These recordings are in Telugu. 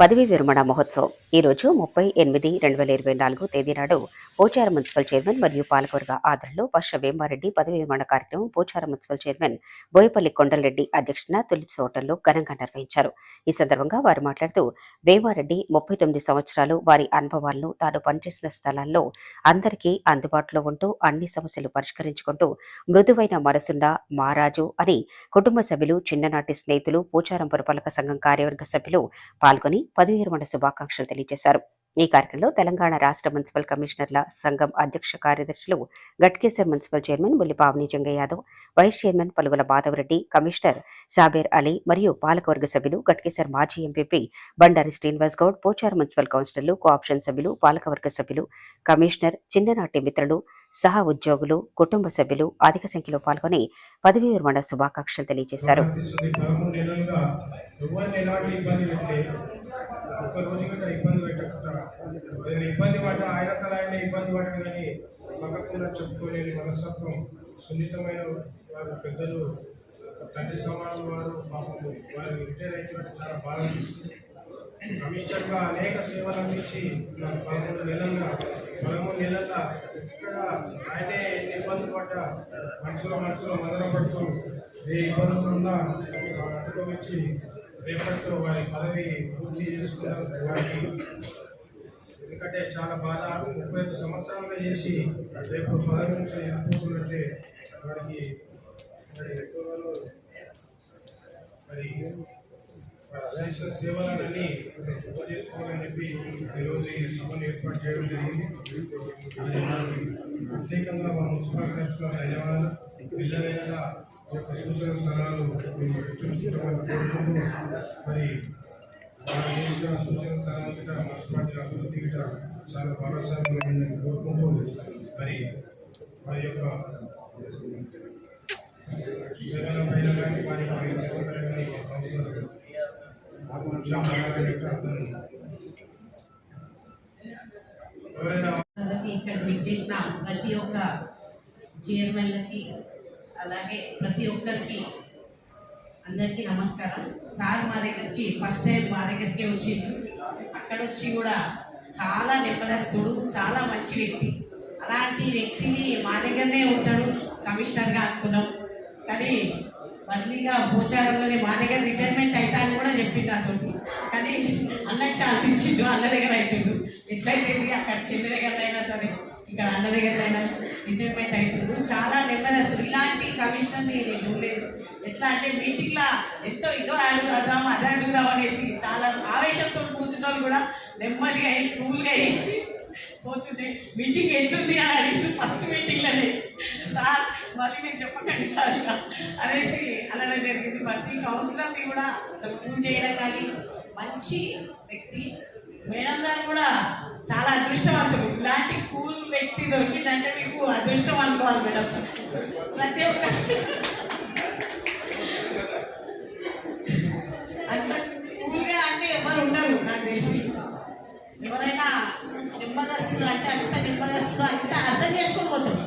పదవీ విరమణ మహోత్సవం. ఈ రోజు ముప్పై ఎనిమిది రెండు వేల ఇరవై నాలుగు తేదీ నాడు పోచారం మున్సిపల్ చైర్మన్ మరియు పాలకవర్గ ఆధ్వర్యంలో వర్ష వేమారెడ్డి పదవీ విరమణ కార్యక్రమం పోచారం మున్సిపల్ చైర్మన్ బోయపల్లి కొండలరెడ్డి అధ్యక్షతన తులిప్స్ హోటల్లో ఘనంగా నిర్వహించారు. ఈ సందర్భంగా వారు మాట్లాడుతూ వేమారెడ్డి ముప్పై తొమ్మిది సంవత్సరాలు వారి అనుభవాలను తాను పనిచేసిన స్థలాల్లో అందరికీ అందుబాటులో ఉంటూ అన్ని సమస్యలు పరిష్కరించుకుంటూ మృదువైన మనసున్న మారాజు అని కుటుంబ సభ్యులు చిన్ననాటి స్నేహితులు పోచారం పురపాలక సంఘం కార్యవర్గ సభ్యులు పాల్గొని పదవి విరమణ శుభాకాంక్షలు తెలియజేశారు. ఈ కార్యక్రమంలో తెలంగాణ రాష్ట్ర మున్సిపల్ కమిషనర్ల సంఘం అధ్యక్ష కార్యదర్శులు Ghatkesar municipal chairman Mulli Pavani Janga Yadav vice chairman Palugula Madhavareddy commissioner Saber Ali మరియు పాలకవర్గ సభ్యులు గట్కేసర్ మాజీ ఎంపీపీ బండారి శ్రీనివాస్ గౌడ్ పోచార్ మున్సిపల్ కౌన్సిలర్లు కోఆప్షన్ సభ్యులు పాలకవర్గ సభ్యులు కమిషనర్ చిన్ననాటి మిత్రులు సహా ఉద్యోగులు కుటుంబ సభ్యులు అధిక సంఖ్యలో పాల్గొని పదవీ విరమణ శుభాకాంక్షలు తెలియజేశారు. ఒక్క రోజు గట్రా ఇబ్బంది పెట్టకుండా ఇబ్బంది పడ్డ ఆయన తల ఆయన ఇబ్బంది పడకదని కానీ పక్కకుండా చెప్పుకోలేని మనస్తత్వం సున్నితమైన వారు పెద్దలు తండ్రి సమానం వారు పాపం వారు రిటైర్ అయినట్టు చాలా బాగా అనిపిస్తుంది. కమిషనర్గా అనేక సేవలు అందించి నాకు పదమూడు నెలలుగా పదమూడు నెలల్లో ఇక్కడ ఆయనే ఎన్ని ఇబ్బంది పడ్డ మనసులో మనసులో మదన పడుతూ ఏ ఇబ్బందులు ఉన్నా రేపటితో వారి పదవి పూర్తి చేసుకున్నారు వారికి ఎందుకంటే చాలా బాధ ముప్పై ఐదు సంవత్సరాలుగా చేసి రేపు పదవి నుంచి వెళ్ళిపోతున్నట్టే వారికి మరి ఎక్కువలో మరి వారు సేవలన్నీ గుర్తు చేసుకోవాలని చెప్పి ఈరోజు ఈ సభను ఏర్పాటు చేయడం జరిగింది. అది ప్రత్యేకంగా మా మున్సిపల్ ధన్యవాదాలు పిల్లలైనా యొక్క సూచన సలహాలు మేము చూస్తున్నామని కోరుకుంటూ మరి వారు చేసిన సూచన సలహాలు గిట్ట మున్సిపాలిటీ అభివృద్ధి గిట చాలా భాగస్వామ్యం కోరుకుంటూ మరి వారి యొక్క సేవలపైన కానీ వారి కానీ కౌన్సిలర్ ఎవరైనా ఇక్కడికి విచ్చేసిన ప్రతి ఒక్క చైర్మన్లకి అలాగే ప్రతి ఒక్కరికి అందరికీ నమస్కారం. సార్ మా దగ్గరికి ఫస్ట్ టైం మా దగ్గరికే వచ్చి అక్కడ వచ్చి కూడా చాలా నెమ్మదస్తుడు చాలా మంచి వ్యక్తి. అలాంటి వ్యక్తిని మా దగ్గరనే ఉంటాడు కమిషనర్గా అనుకున్నాం. కానీ బదిలీగా భోచారంలోనే మా దగ్గర రిటైర్మెంట్ అవుతా అని కూడా చెప్పిండు నాతోటి. కానీ అన్నకి ఛాన్స్ ఇచ్చిండు అన్న దగ్గర అయిపోయిండు. ఎట్లయితే అక్కడ చెల్లి అయినా సరే ఇక్కడ అన్న దగ్గర రిటైర్మెంట్ అవుతుంది చాలా నెమ్మది అసలు ఇలాంటి కమిషన్ నేను చూడలేదు. ఎట్లా అంటే మీటింగ్లో ఎంతో ఇదో అడుగుదాం అదే అడుగుదాం అనేసి చాలా ఆవేశంతో కూర్చున్న వాళ్ళు కూడా నెమ్మదిగా కూల్గా వేసి పోతుంటే మీటింగ్ ఎట్లుంది? అని అడిగి ఫస్ట్ మీటింగ్లోనే సార్ మళ్ళీ నేను చెప్పకండి సార్ అనేసి అనడం జరిగింది. ప్రతి కౌన్సిలర్ని కూడా ప్రూవ్ చేయడం కానీ మంచి వ్యక్తి మేడం గారు కూడా చాలా అదృష్టవంతులు. ఇలాంటి కూల్ వ్యక్తి దొరికిందంటే మీకు అదృష్టం అనుకోవాలి మేడం. ప్రతి ఒక్క అంత కూల్గా అంటే ఎవరు ఉండరు నాకు తెలిసి ఎవరైనా నిమ్మదస్తులు అంటే అంత నిమ్మదస్తులు అంత అర్థం చేసుకుని పోతారు.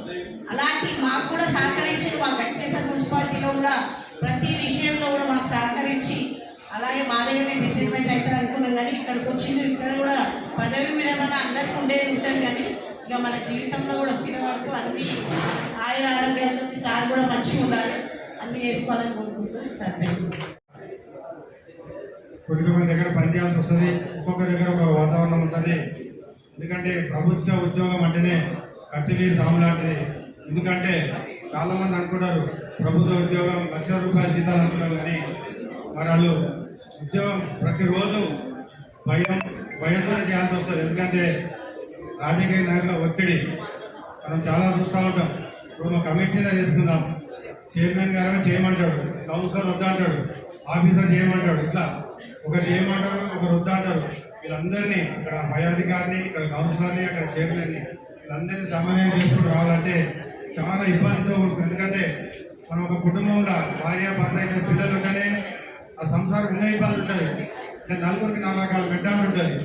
అలాంటి మాకు కూడా సహకరించారు మా వెంకటేశ్వర మున్సిపాలిటీలో కూడా ప్రతి విషయంలో కూడా మాకు సహకరించి అలాగే మా దగ్గర రిటైర్మెంట్ అవుతారు అనుకున్నాం కానీ ఇక్కడికి వచ్చింది ఇక్కడ కూడా పదవి విరమణ అందరికీ ఉండేది ఉంటుంది కానీ ఇక మన జీవితంలో కూడా స్థిరపడుతూ అన్ని ఆయన ఆరోగ్యాలతో సార్ కూడా మంచిగా ఉండాలి. అన్ని చేసుకోవాలని కోరుకుంటున్నాను. సార్ థ్యాంక్ యూ కొంతమంది దగ్గర పనిచేయాల్సి వస్తుంది ఒక్కొక్క దగ్గర ఒక వాతావరణం ఉంటుంది. ఎందుకంటే ప్రభుత్వ ఉద్యోగం అంటేనే కత్తిని సాము లాంటిది. ఎందుకంటే చాలామంది అనుకుంటారు ప్రభుత్వ ఉద్యోగం లక్షల రూపాయల జీతాలు అనుకుంటారు కానీ మరి వాళ్ళు ఉద్యోగం ప్రతిరోజు భయం భయంతో చేయాల్సి వస్తుంది. ఎందుకంటే రాజకీయ నాయకుల ఒత్తిడి మనం చాలా చూస్తూ ఉంటాం. ఇప్పుడు మా కమిషనర్ చేసుకుందాం. చైర్మన్ గారు చేయమంటాడు. Councillor వద్దంటాడు officer చేయమంటాడు. ఇట్లా ఒకరు చేయమంటారు ఒకరు వద్దంటారు వీళ్ళందరినీ ఇక్కడ పై అధికారిని ఇక్కడ కౌన్సిలర్ని అక్కడ చైర్మన్ని వీళ్ళందరినీ సమన్వయం చేసుకుంటూ రావాలంటే చాలా ఇబ్బందితో ఉంటుంది. ఎందుకంటే మనం ఒక కుటుంబంలో భార్య భర్త అయితే పిల్లలు ఉంటేనే ఆ సంసారం ఎన్నో ఇబ్బందులు ఉంటుంది. అంటే నలుగురికి నాలుగు రకాల మెంటాలిటీ ఉంటుంది.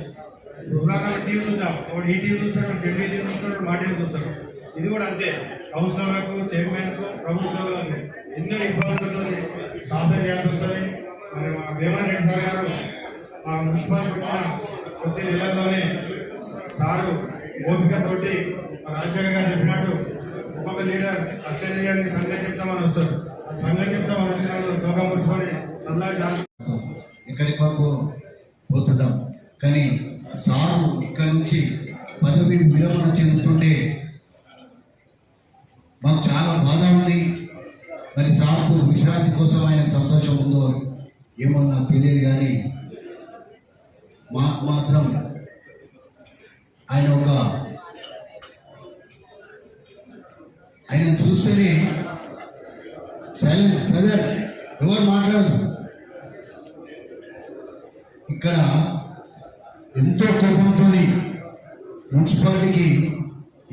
ఇప్పుడు టీవీ చూద్దాం ఒకటి ఈ టీవీ చూస్తాడు ఒకటి జెమినీ టీవీ చూస్తాడు మా టీవీ చూస్తాడు ఇది కూడా అంతే. కౌన్సిలర్లకు చైర్మన్కు ప్రభుత్వాలకు ఎన్నో ఇబ్బందులతో సాధన చేయాల్సి వస్తుంది. మరి మా భీమారెడ్డి సార్ గారు ఆ మున్సిపాల్కి వచ్చిన కొద్ది నెలల్లోనే సారు ఓపికతోటి మా రాజశేఖర్ గారు చెప్పినట్టు ఒక్కొక్క లీడర్ అట్లనే గారిని సంఘం చెప్తామని వస్తారు. ఆ సంఘం చెప్తామని వచ్చిన వాళ్ళు దొంగ ముచ్చుకొని చల్లగా జాగ్రత్త. ఎక్కడికి వరకు పోతుంటాం. కానీ సారు ఇక్కడ నుంచి పదవి విరమణ చెందుతుంటే మాకు చాలా బాధ ఉంది. మరి సార్కు విశ్రాంతి కోసం ఆయన సంతోషం ఉందో ఏమో నాకు తెలియదు కానీ మాకు మాత్రం ఆయన ఒక ఆయన చూస్తేనే సైలెంట్ బ్రదర్ ఎవరు మాట్లాడదు? ఇక్కడ మున్సిపాలిటీకి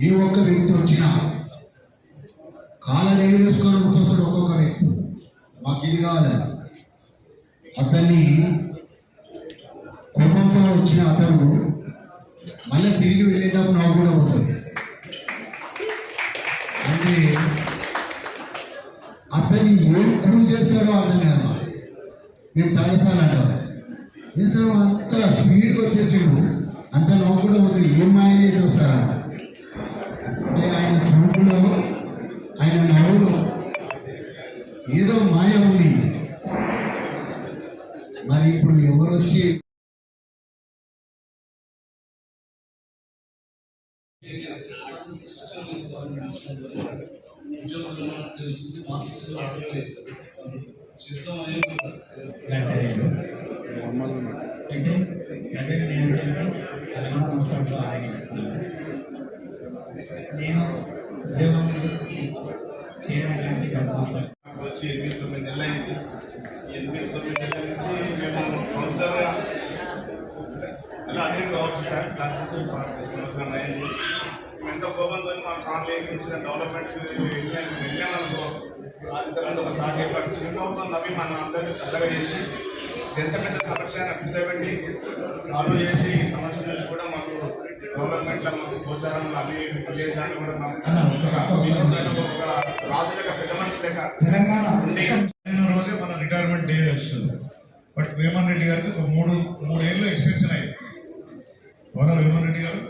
ఏ ఒక్క వ్యక్తి వచ్చినా కాళ్ళ వేసుకొని వస్తాడు ఒక్కొక్క వ్యక్తి. మాకు ఇది కావాలి. అతన్ని కోపంతో వచ్చిన అతను మళ్ళీ తిరిగి వెళ్ళేటప్పుడు నాకు కూడా పోతాడు అంటే అతన్ని ఏం కూల్ చేస్తాడో అర్థం కాదు. మేము చాలాసార్లు అంటాం. ఏం సార్ అంత స్పీడ్గా వచ్చేసిండు? అంత కూడా మాకు ఏం మాయ చేసి వస్తారంట అంటే ఆయన చూపులో ఆయన నవ్వులో ఏదో మాయ ఉంది. మరి ఇప్పుడు ఎవరు వచ్చి అయితే ప్రజెంట్ నేను వచ్చేసి తెలంగాణ మున్సిపాలిటీలో ఆరోగిస్తున్నాను నేను ఉద్యోగం చేయడానికి నుంచి పది సంవత్సరాలు వచ్చి ఎనిమిది తొమ్మిది నెలలు అయింది ఎనిమిది తొమ్మిది నెలల నుంచి మేము కౌన్సిలర్ అలా అన్ని కావచ్చు సార్. దాని నుంచి సంవత్సరం అయింది. ఎంత కోపంతో మా కాలనీ నుంచి డెవలప్మెంట్ వెళ్ళామనుకో ఇంతకుముందు ఒక సార్ చిన్న చిరునవ్వుతో నవ్వి మన అందరినీ చల్లగా చేసి ఎంత పెద్ద సమస్య అయినా కూర్చోబెట్టి సాల్వ్ చేసి ఈ సంవత్సరం నుంచి కూడా మాకు డెవలప్మెంట్లో మాకు గోచారంలో అన్ని విలేజ్ దాన్ని కూడా మాకు ఒక రాజు లెక్క పెద్ద మనిషి లెక్క తెలంగాణ ఉండి రోజే మన రిటైర్మెంట్ డే వస్తుంది. బట్ వేమన్ రెడ్డి గారికి ఒక మూడు మూడేళ్ళు ఎక్స్టెన్షన్ అయింది అవునా వేమన్ రెడ్డి గారు?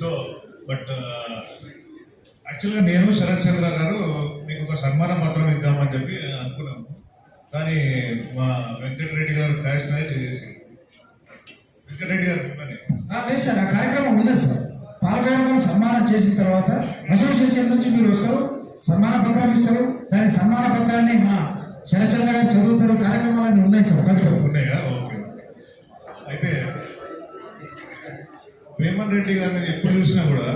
సో బట్ యాక్చువల్గా నేను శరత్ చంద్ర గారు మీకు ఒక సన్మాన పత్రం ఇద్దామని చెప్పి అనుకున్నాము. కానీ మా వెంకటరెడ్డి గారు క్యాష్ నాయ్ చేసి వెంకటరెడ్డి గారు మిమ్మల్ని. లేదు సార్ ఆ కార్యక్రమం ఉన్నది సార్. పాల్గొనడం సన్మానం చేసిన తర్వాత అసోసియేషన్ నుంచి మీరు వస్తారు సన్మాన పత్రం ఇస్తారు. దాని సన్మాన పత్రాన్ని మన శరచంద్ర గారు చదువుతున్న కార్యక్రమాలన్నీ ఉన్నాయి సార్ కలిపి ఉన్నాయా? ఓకే. అయితే వేమన్ రెడ్డి గారిని ఎప్పుడు చూసినా కూడా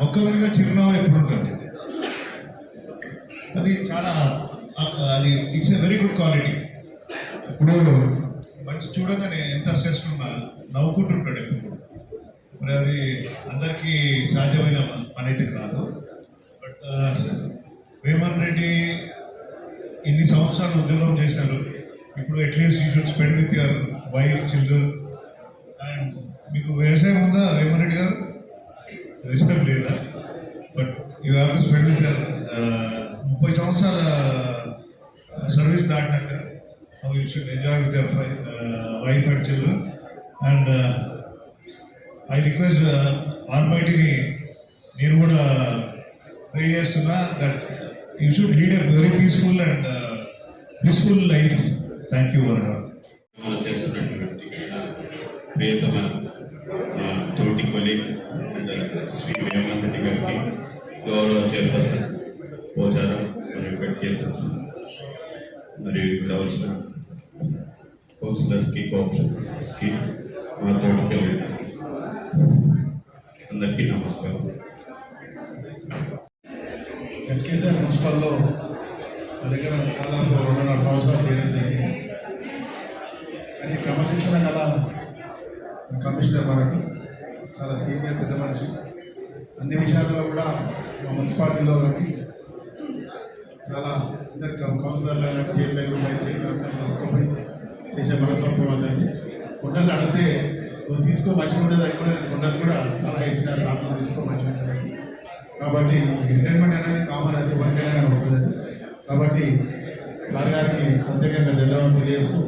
మొక్క మీద చిరునామా ఎప్పుడు ఉంటుంది? అది చాలా అది it's a very good quality ఇప్పుడు మనిషి చూడగానే ఎంత ఉన్నా నవ్వుకుంటుంటాడు ఎప్పుడు. మరి అది అందరికీ సాధ్యమైన పని అయితే కాదు బట్ వేమన్ రెడ్డి ఇన్ని సంవత్సరాలు ఉద్యోగం చేశారు. ఇప్పుడు at least you should spend with your wife children and మీకు వ్యవసాయం ఉందా వేమరెడ్డి గారు? వ్యవసాయం లేదా? But you have to spend with ముప్పై సంవత్సరాల service దాటినాక you should enjoy with your wife and children and I request ఆల్మైటీని నేను కూడా ప్రే చేస్తున్నా that you should lead a very peaceful and peaceful life thank you వరడా అమలు చేస్తున్నటువంటి ప్రియతమ తోటి colleague and uh, Shri Veman Reddy గారికి గౌరవ చైర్పర్సన్ పోచారం మరియు కట్కేశ్వర మరియు ఇక్కడ వచ్చిన కౌన్సిలర్స్కి కోఆపరేషన్స్కి మా తోటి కొలీగ్స్కి అందరికీ నమస్కారం. ఎన్కేసీఆర్ మున్సిపల్లో మా దగ్గర దాదాపు రెండున్నర సంవత్సరాలు చేయడం జరిగింది. కానీ క్రమశిక్షణ గల కమిషనర్ మనకు చాలా సీనియర్ పెద్ద మనిషి. అన్ని విషయాలలో కూడా మా మున్సిపాలిటీలో కానీ చాలా అందరికి కౌన్సిలర్లు అయినా చైర్మన్ వైస్ చైర్మన్ అందరికీ చేసే మనస్తత్వం అదండి. కొండలు అడిగితే నువ్వు తీసుకో మంచి ఉండేది అని కూడా నేను కొండలు కూడా సలహా ఇచ్చిన సాధన తీసుకో మంచి ఉండేది కాబట్టి రిటైర్మెంట్ అనేది కామన్ అది ఎవరికైనా వస్తుంది అది. కాబట్టి సార్ గారికి ప్రత్యేకంగా ధన్యవాదాలు తెలియజేస్తూ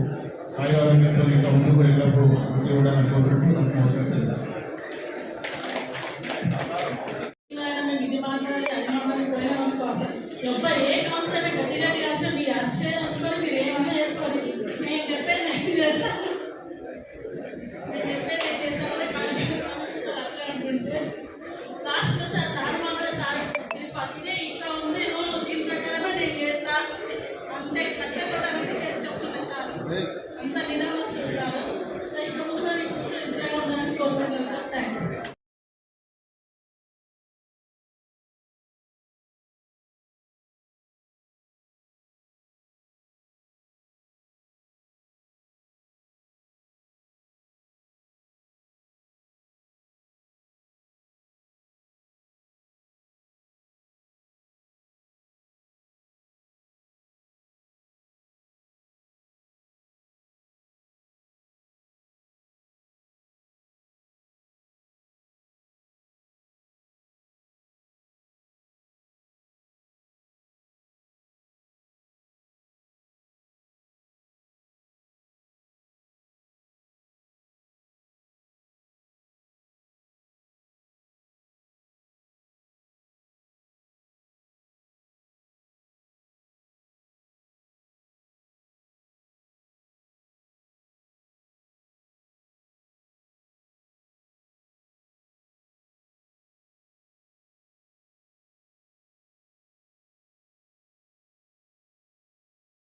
ఆయుర్వేదంతో ఇంకా ముందుకు వెళ్ళినప్పుడు మంచిగా ఉండాలని కోరుకుంటూ నాకు నమస్కారం తెలియజేస్తాను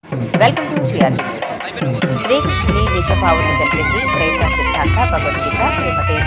వెల్కమ్ టు జిఆర్ శ్రీకృష్ణుని నిజభావన తెలిపింది ప్రేమ సిద్ధాంత భగవద్గీత ప్రేమదే